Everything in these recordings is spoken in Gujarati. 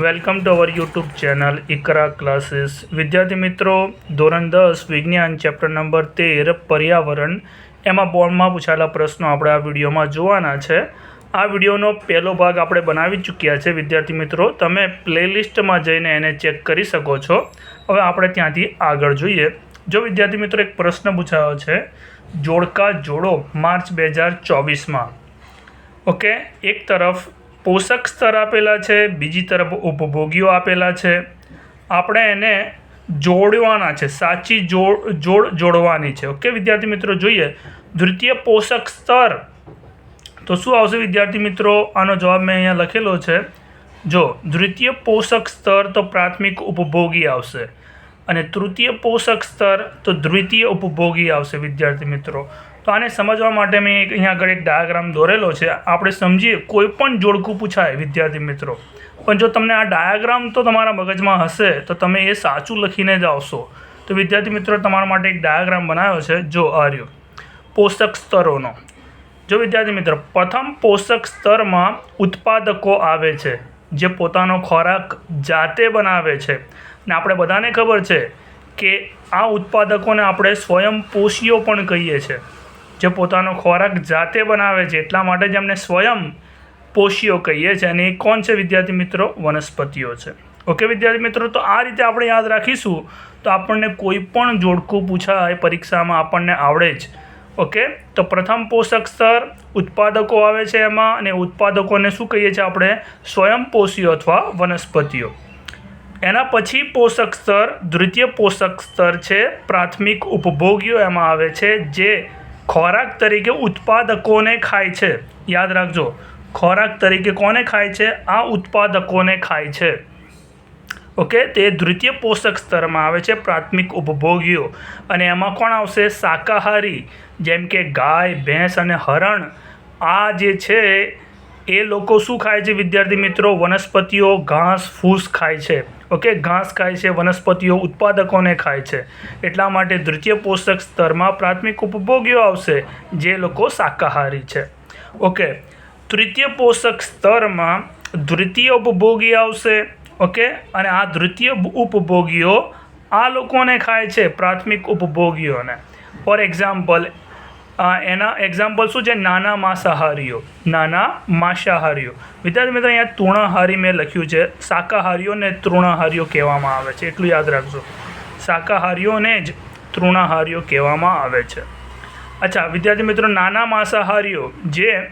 Welcome to our YouTube channel Iqra classes વિદ્યાર્થી મિત્રો, ધોરણ દસ, વિજ્ઞાન ચેપ્ટર નંબર તેર, પર્યાવરણ. એમાં બોર્ડમાં પૂછાયેલા પ્રશ્નો આપણે આ વિડીયોમાં જોવાના છે. આ વિડીયોનો પહેલો ભાગ આપણે બનાવી ચૂક્યા છે, વિદ્યાર્થી મિત્રો. તમે પ્લેલિસ્ટમાં જઈને એને ચેક કરી શકો છો. હવે આપણે ત્યાંથી આગળ જોઈએ. જો વિદ્યાર્થી મિત્રો એક પ્રશ્ન પૂછાયો છે, જોડકા જોડો, માર્ચ બે હજાર ચોવીસમાં. ઓકે, એક તરફ પોષક સ્તર આપેલા છે, બીજી તરફ ઉપભોગીઓ આપેલા છે. આપણે એને જોડવાના છે, સાચી જોડ જોડ જોડવાની છે. ઓકે, વિદ્યાર્થી મિત્રો, જોઈએ. દ્વિતીય પોષક સ્તર. તો શું આવશે વિદ્યાર્થી મિત્રો? આનો જવાબ મેં અહીંયા લખેલો છે. જો, દ્વિતીય પોષક સ્તર તો પ્રાથમિક ઉપભોગી આવશે. અને તૃતીય પોષક સ્તર તો દ્વિતીય ઉપભોગી આવશે, વિદ્યાર્થી મિત્રો. તો આને સમજવા માટે મેં એક અહીંયા આગળ એક ડાયાગ્રામ દોરેલો છે. આપણે સમજીએ, કોઈ પણ જોડકું પૂછાય, વિદ્યાર્થી મિત્રો. પણ જો તમને આ ડાયાગ્રામ તો તમારા મગજમાં હશે, તો તમે એ સાચું લખીને જ આવશો. તો વિદ્યાર્થી મિત્રો, તમારા માટે એક ડાયાગ્રામ બનાવ્યો છે, જો આર્યો પોષક સ્તરોનો. જો વિદ્યાર્થી મિત્રો, પ્રથમ પોષક સ્તરમાં ઉત્પાદકો આવે છે, જે પોતાનો ખોરાક જાતે બનાવે છે. ને આપણે બધાને ખબર છે કે આ ઉત્પાદકોને આપણે સ્વયંપોષીઓ પણ કહીએ છીએ. જે પોતાનો ખોરાક જાતે બનાવે છે એટલા માટે જ એમને સ્વયં પોષીઓ કહીએ છીએ. અને એ કોણ છે વિદ્યાર્થી મિત્રો? વનસ્પતિઓ છે. ઓકે વિદ્યાર્થી મિત્રો, તો આ રીતે આપણે યાદ રાખીશું તો આપણને કોઈ પણ જોડકું પૂછાય પરીક્ષામાં આપણને આવડે જ. ઓકે? તો પ્રથમ પોષક સ્તર ઉત્પાદકો આવે છે એમાં અને ઉત્પાદકોને શું કહીએ છીએ આપણે? સ્વયંપોષીઓ અથવા વનસ્પતિઓ. એના પછી પોષક સ્તર, દ્વિતીય પોષક સ્તર છે, પ્રાથમિક ઉપભોગીઓ એમાં આવે છે, જે ખોરાક તરીકે ઉત્પાદકોને ખાય છે. યાદ રાખજો, ખોરાક તરીકે કોને ખાય છે? આ ઉત્પાદકોને ખાય છે. ઓકે, તે દ્વિતીય પોષક સ્તરમાં આવે છે, પ્રાથમિક ઉપભોગીઓ. અને એમાં કોણ આવશે? શાકાહારી, જેમ કે ગાય, ભેંસ અને હરણ. આ જે છે એ લોકો શું ખાય છે વિદ્યાર્થી મિત્રો? વનસ્પતિઓ ઘાસ, ફૂસ ખાય છે. ઓકે? ઘાસ ખાય છે, વનસ્પતિઓ ઉત્પાદકોને ખાય છે. એટલા માટે દ્વિતીય પોષક સ્તરમાં પ્રાથમિક ઉપભોગીઓ આવશે, જે લોકો શાકાહારી છે. ઓકે? તૃતીય પોષક સ્તરમાં દ્વિતીય ઉપભોગી આવશે, ઓકે? અને આ દ્વિતીય ઉપભોગીઓ આ લોકોને ખાય છે, પ્રાથમિક ઉપભોગીઓને. ફોર એક્ઝામ્પલ એના એક્ઝામ્પલ શું છે? નાના માંસાહારીઓ. નાના માંસાહારીઓ. વિદ્યાર્થી મિત્રો, અહીંયા તૃણાહારી મેં લખ્યું છે. શાકાહારીઓને તૃણાહારીઓ કહેવામાં આવે છે. એટલું યાદ રાખજો. શાકાહારીઓને જ તૃણાહારીઓ કહેવામાં આવે છે. અચ્છા, વિદ્યાર્થી મિત્રો, નાના માંસાહારીઓ જે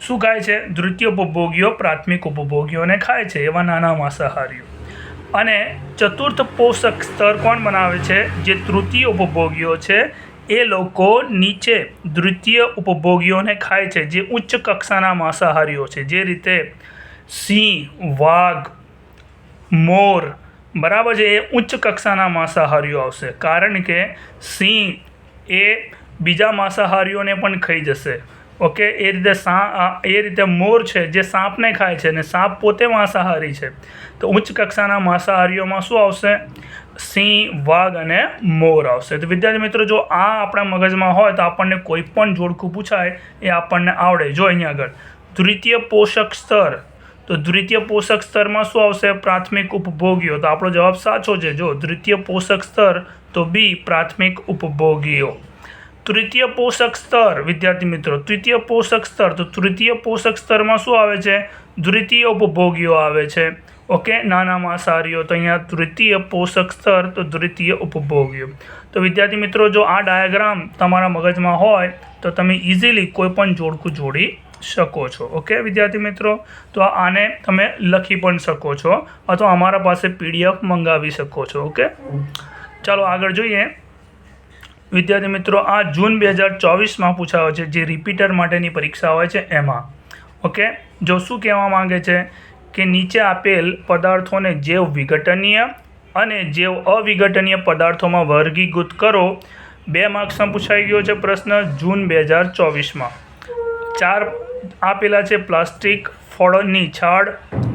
શું ખાય છે? દ્વિતીય ઉપભોગીઓ, પ્રાથમિક ઉપભોગીઓને ખાય છે એવા નાના માંસાહારીઓ. અને ચતુર્થ પોષક સ્તર કોણ બનાવે છે? જે તૃતીય ઉપભોગીઓ છે એ લોકો નીચે દ્વિતીય ઉપભોગીઓને ખાય છે, જે ઉચ્ચ કક્ષાના માંસાહારીઓ છે. જે રીતે સિંહ, વાઘ, મોર, બરાબર છે, એ ઉચ્ચ કક્ષાના માંસાહારીઓ આવશે. કારણ કે સિંહ એ બીજા માંસાહારીઓને પણ ખાઈ જશે. ઓકે? એ રીતે સાપ એ રીતે મોર છે, જે સાપને ખાય છે અને સાપ પોતે માંસાહારી છે. તો ઉચ્ચ કક્ષાના માંસાહારીઓમાં શું આવશે? સિંહ, વાઘ અને મોર આવશે. તો વિદ્યાર્થી મિત્રો, જો આ આપણા મગજમાં હોય તો આપણને કોઈ પણ જોડકું પૂછાય એ આપણને આવડે. જો અહીંયા આગળ, દ્વિતીય પોષક સ્તર. તો દ્વિતીય પોષક સ્તરમાં શું આવશે? પ્રાથમિક ઉપભોગીઓ. તો આપણો જવાબ સાચો છે. જો દ્વિતીય પોષક સ્તર, તો બી પ્રાથમિક ઉપભોગીઓ. તૃતીય પોષક સ્તર, વિદ્યાર્થી મિત્રો, તૃતીય પોષક સ્તર. તો તૃતીય પોષક સ્તરમાં શું આવે છે? દ્વિતીય ઉપભોગીઓ આવે છે. ઓકે નાના માંસાહારીઓ તો અહીંયા તૃતીય પોષક સ્તર, તો દ્વિતીય ઉપભોગ્ય. તો વિદ્યાર્થી મિત્રો, જો આ ડાયાગ્રામ તમારા મગજમાં હોય, તો તમે ઇઝીલી કોઈ પણ જોડકું જોડી શકો છો. ઓકે, વિદ્યાર્થી મિત્રો? તો આને તમે લખી પણ શકો છો, અથવા અમારા પાસે પીડીએફ મંગાવી શકો છો, ઓકે? ચાલો, આગળ જોઈએ. વિદ્યાર્થી મિત્રો, આ જૂન બે હજાર ચોવીસમાં પૂછાયો છે, જે રિપીટર માટેની પરીક્ષા હોય છે એમાં. ઓકે, જો શું કહેવા માંગે છે? કે નીચે આપેલ પદાર્થોને જૈવ વિઘટનીય અને જૈવ અવિઘટનીય પદાર્થોમાં વર્ગીકૃત કરો. બે માર્ક્સમાં પૂછાઈ ગયો છે પ્રશ્ન જૂન બે હજાર ચોવીસમાં. ચાર આપેલા છે પ્લાસ્ટિક, ફળની છાડ,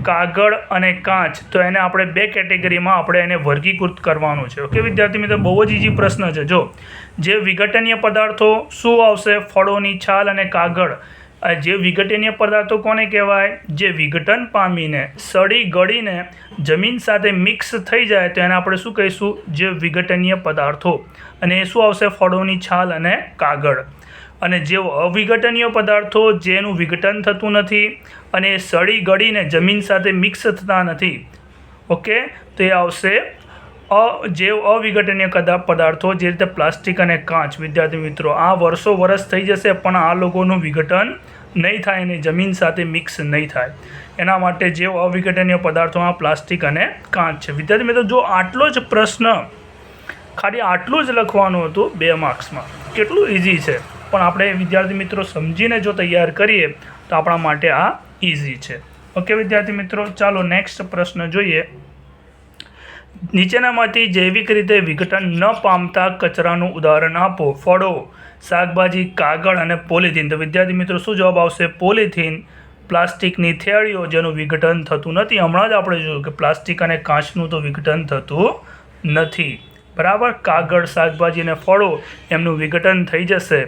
કાગળ અને કાચ. તો એને આપણે બે કેટેગરીમાં આપણે એને વર્ગીકૃત કરવાનું છે. ઓકે, વિદ્યાર્થી મિત્રો, બહુ જ ઇઝી પ્રશ્ન છે. જો, જે વિઘટનીય પદાર્થો શું આવશે? ફળોની છાલ અને કાગળ. જે વિઘટનીય પદાર્થો કોને કહેવાય? જે વિઘટન પામીને, સડી ગળીને જમીન સાથે મિક્સ થઈ જાય, તો એને આપણે શું કહીશું? જે વિઘટનીય પદાર્થો. અને એ શું આવશે? ફળોની છાલ અને કાગળ. અને જે અવિઘટનીય પદાર્થો, જેનું વિઘટન થતું નથી અને એ સડી ગળીને જમીન સાથે મિક્સ થતા નથી, ઓકે? તો આવશે અ જે અવિઘટનીય પદાર્થો, જે રીતે પ્લાસ્ટિક અને કાચ. વિદ્યાર્થી મિત્રો, આ વર્ષો વર્ષ થઈ જશે, પણ આ લોકોનું વિઘટન નહીં થાય અને જમીન સાથે મિક્સ નહીં થાય. એના માટે જે અવિઘટનીય પદાર્થોમાં પ્લાસ્ટિક અને કાચ છે. વિદ્યાર્થી મિત્રો, જો આટલો જ પ્રશ્ન, ખાલી આટલું જ લખવાનું હતું બે માર્ક્સમાં, કેટલું ઇઝી છે? પણ આપણે વિદ્યાર્થી મિત્રો સમજીને જો તૈયાર કરીએ, તો આપણા માટે આ ઇઝી છે. ઓકે વિદ્યાર્થી મિત્રો, ચાલો નેક્સ્ટ પ્રશ્ન જોઈએ. નીચેનામાંથી જૈવિક રીતે વિઘટન ન પામતા કચરાનું ઉદાહરણ આપો. ફળો શાકભાજી, કાગળ અને પોલિથીન. તો વિદ્યાર્થી મિત્રો, શું જવાબ આવશે? પોલિથીન. પ્લાસ્ટિકની થેળીઓ જેનું વિઘટન થતું નથી. હમણાં જ આપણે જોયું કે પ્લાસ્ટિક અને કાચનું તો વિઘટન થતું નથી. બરાબર? કાગળ, શાકભાજી અને ફળો એમનું વિઘટન થઈ જશે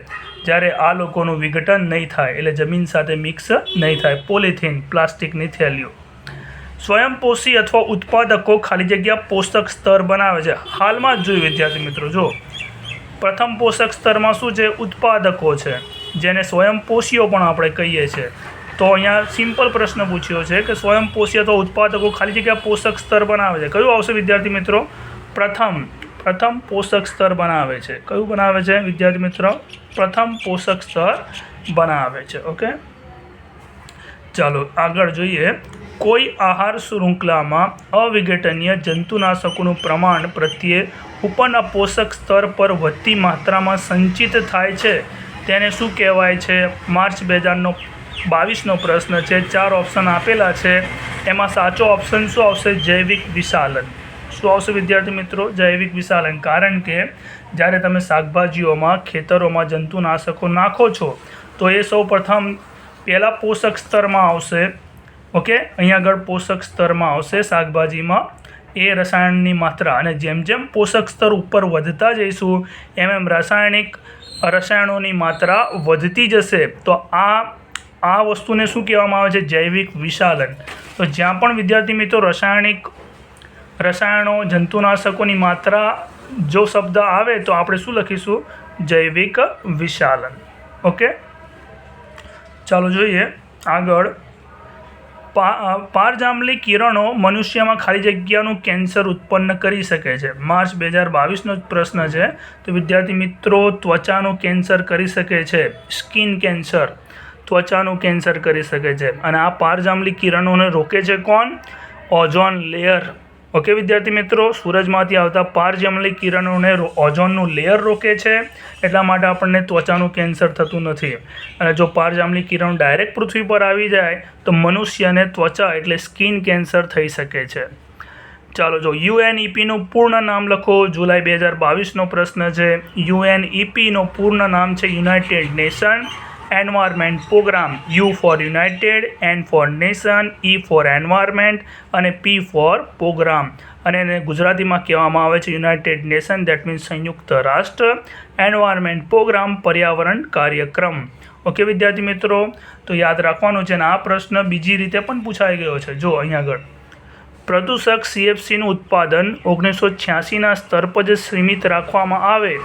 જ્યારે આ લોકોનું વિઘટન નહીં થાય. એટલે જમીન સાથે મિક્સ નહીં થાય. પોલિથીન, પ્લાસ્ટિકની થેલીઓ. સ્વયંપોષી અથવા ઉત્પાદકો ખાલી જગ્યા પોષક સ્તર બનાવે છે. હાલમાં જ જોયું વિદ્યાર્થી મિત્રો, જો પ્રથમ પોષક સ્તરમાં શું છે? ઉત્પાદકો છે, જેને સ્વયંપોષીઓ પણ આપણે કહીએ છીએ. તો અહીંયા સિમ્પલ પ્રશ્ન પૂછ્યો છે કે સ્વયંપોષી અથવા ઉત્પાદકો ખાલી જગ્યા પોષક સ્તર બનાવે છે. કયું આવશે વિદ્યાર્થી મિત્રો? પ્રથમ પ્રથમ પોષક સ્તર બનાવે છે. કયું બનાવે છે વિદ્યાર્થી મિત્રો? પ્રથમ પોષક સ્તર બનાવે છે. ઓકે? ચાલો, આગળ જોઈએ. કોઈ આહાર શૃંખલામાં અવિઘટનીય જંતુનાશકોનું પ્રમાણ પ્રત્યે ઉપરના પોષક સ્તર પર વધતી માત્રામાં સંચિત થાય છે. તેને શું કહેવાય છે? માર્ચ બે હજારનો બાવીસનો પ્રશ્ન છે. ચાર ઓપ્શન આપેલા છે. એમાં સાચો ઓપ્શન શું આવશે? જૈવિક વિશાલન. શું આવશે વિદ્યાર્થી મિત્રો? જૈવિક વિશાલન. કારણ કે જ્યારે તમે શાકભાજીઓમાં, ખેતરોમાં જંતુનાશકો નાખો છો, તો એ સૌ પ્રથમ પહેલાં પોષક સ્તરમાં આવશે. ઓકે? અહીંયા આગળ પોષક સ્તરમાં આવશે શાકભાજીમાં. એ રસાયણની માત્રા અને જેમ જેમ પોષક સ્તર ઉપર વધતા જઈશું, એમ એમ રાસાયણિક રસાયણોની માત્રા વધતી જશે. તો આ આ વસ્તુને શું કહેવામાં આવે છે? જૈવિક વિશાલન. તો જ્યાં પણ વિદ્યાર્થી મિત્રો રાસાયણિક રસાયણો, જંતુનાશકોની માત્રા જો શબ્દ આવે, તો આપણે શું લખીશું? જૈવિક વિશાલન. ઓકે? ચાલો જોઈએ આગળ. પારજાંબલી કિરણો મનુષ્યમાં ખાલી જગ્યાનું કેન્સર ઉત્પન્ન કરી શકે છે. માર્ચ બે હજાર બાવીસનો જ પ્રશ્ન છે. તો વિદ્યાર્થી મિત્રો, ત્વચાનું કેન્સર કરી શકે છે. સ્કિન કેન્સર ત્વચાનું કેન્સર કરી શકે છે. અને આ પારજાંબલી કિરણોને રોકે છે કોણ? Ozone layer. ઓકે, વિદ્યાર્થી મિત્રો, સૂરજમાંથી આવતા પારજમલી કિરણોને ઓઝોનનું લેયર રોકે છે. એટલા માટે આપણને ત્વચાનું કેન્સર થતું નથી. અને જો પારજામલી કિરણ ડાયરેક્ટ પૃથ્વી પર આવી જાય, તો મનુષ્યને ત્વચા એટલે સ્કિન કેન્સર થઈ શકે છે. ચાલો, જો યુએનઈપીનું પૂર્ણ નામ લખો. જુલાઈ બે હજાર બાવીસનો પ્રશ્ન છે. યુએનઈપીનું પૂર્ણ નામ છે united nation environment programme U for united N for nation E for environment અને પી ફોર પ્રોગ્રામ અને એને ગુજરાતીમાં કહેવામાં આવે છે યુનાઇટેડ નેશન દેટ મીન્સ સંયુક્ત રાષ્ટ્ર. એન્વાયરમેન્ટ પ્રોગ્રામ પર્યાવરણ કાર્યક્રમ. ઓકે વિદ્યાર્થી મિત્રો, તો યાદ રાખવાનું છે અને આ પ્રશ્ન બીજી રીતે પણ પૂછાઈ ગયો છે. જો અહીંયા આગળ. પ્રદૂષક સીએફસીનું ઉત્પાદન ઓગણીસો છ્યાસીના સ્તર પર જ સીમિત રાખવામાં આવે.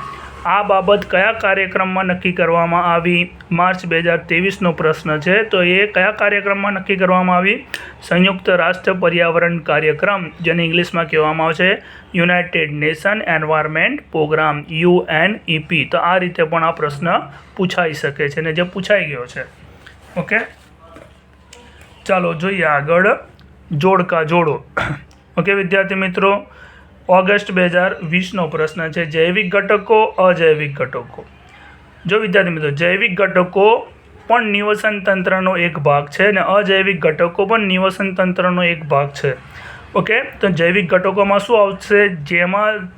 આ બાબત કયા કાર્યક્રમમાં નક્કી કરવામાં આવી? માર્ચ બે હજાર ત્રેવીસનો પ્રશ્ન છે. તો એ કયા કાર્યક્રમમાં નક્કી કરવામાં આવી? સંયુક્ત રાષ્ટ્ર પર્યાવરણ કાર્યક્રમ, જેને ઇંગ્લિશમાં કહેવામાં આવે છે united nation environment programme UNEP. તો આ રીતે પણ આ પ્રશ્ન પૂછાઈ શકે છે ને જે પૂછાઈ ગયો છે. ઓકે? ચાલો જોઈએ આગળ. જોડકા જોડો. ઓકે, વિદ્યાર્થી મિત્રો? ઓગસ્ટ બે હજાર વીસનો પ્રશ્ન છે, જૈવિક ઘટકો, અજૈવિક ઘટકો. જો વિદ્યાર્થી મિત્રો, જૈવિક ઘટકો પણ નિવસન તંત્રનો એક ભાગ છે અને અજૈવિક ઘટકો પણ નિવસન તંત્રનો એક ભાગ છે. ઓકે, તો જૈવિક ઘટકોમાં શું આવશે? જેમાં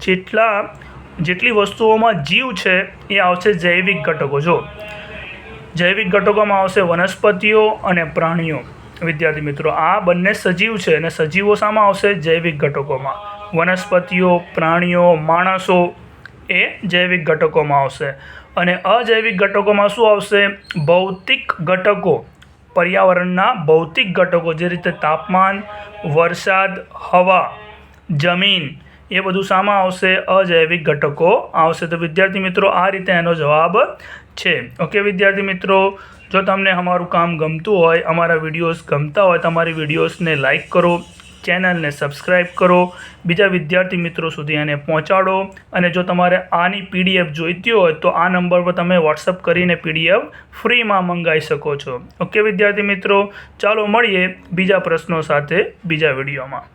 જેટલા, જેટલી વસ્તુઓમાં જીવ છે, એ આવશે જૈવિક ઘટકો. જો, જૈવિક ઘટકોમાં આવશે વનસ્પતિઓ અને પ્રાણીઓ. વિદ્યાર્થી મિત્રો, આ બંને સજીવ છે અને સજીવો શામાં આવશે જૈવિક ઘટકોમાં. વનસ્પતિઓ, પ્રાણીઓ, માણસો એ જૈવિક ઘટકોમાં આવશે. અને અજૈવિક ઘટકોમાં શું આવશે? ભૌતિક ઘટકો. પર્યાવરણના ભૌતિક ઘટકો, જે રીતે તાપમાન, વરસાદ, હવા, જમીન, એ બધું શામાં આવશે, અજૈવિક ઘટકો આવશે. તો વિદ્યાર્થી મિત્રો, આ રીતે એનો જવાબ છે. ઓકે વિદ્યાર્થી મિત્રો, જો તમને અમારું કામ ગમતું હોય, અમારા વિડીયોઝ ગમતા હોય તમારી વિડીયોઝને લાઇક કરો. ચેનલને સબસ્ક્રાઈબ કરો, બીજા વિદ્યાર્થી મિત્રો સુધી એને પહોંચાડો અને જો તમારે આની પીડીએફ જોઈતી હોય તો આ નંબર પર તમે વોટ્સઅપ કરીને પીડીએફ ફ્રીમાં મંગાવી શકો છો. ઓકે વિદ્યાર્થી મિત્રો, ચાલો મળીએ બીજા પ્રશ્નો સાથે બીજા વિડીયોમાં.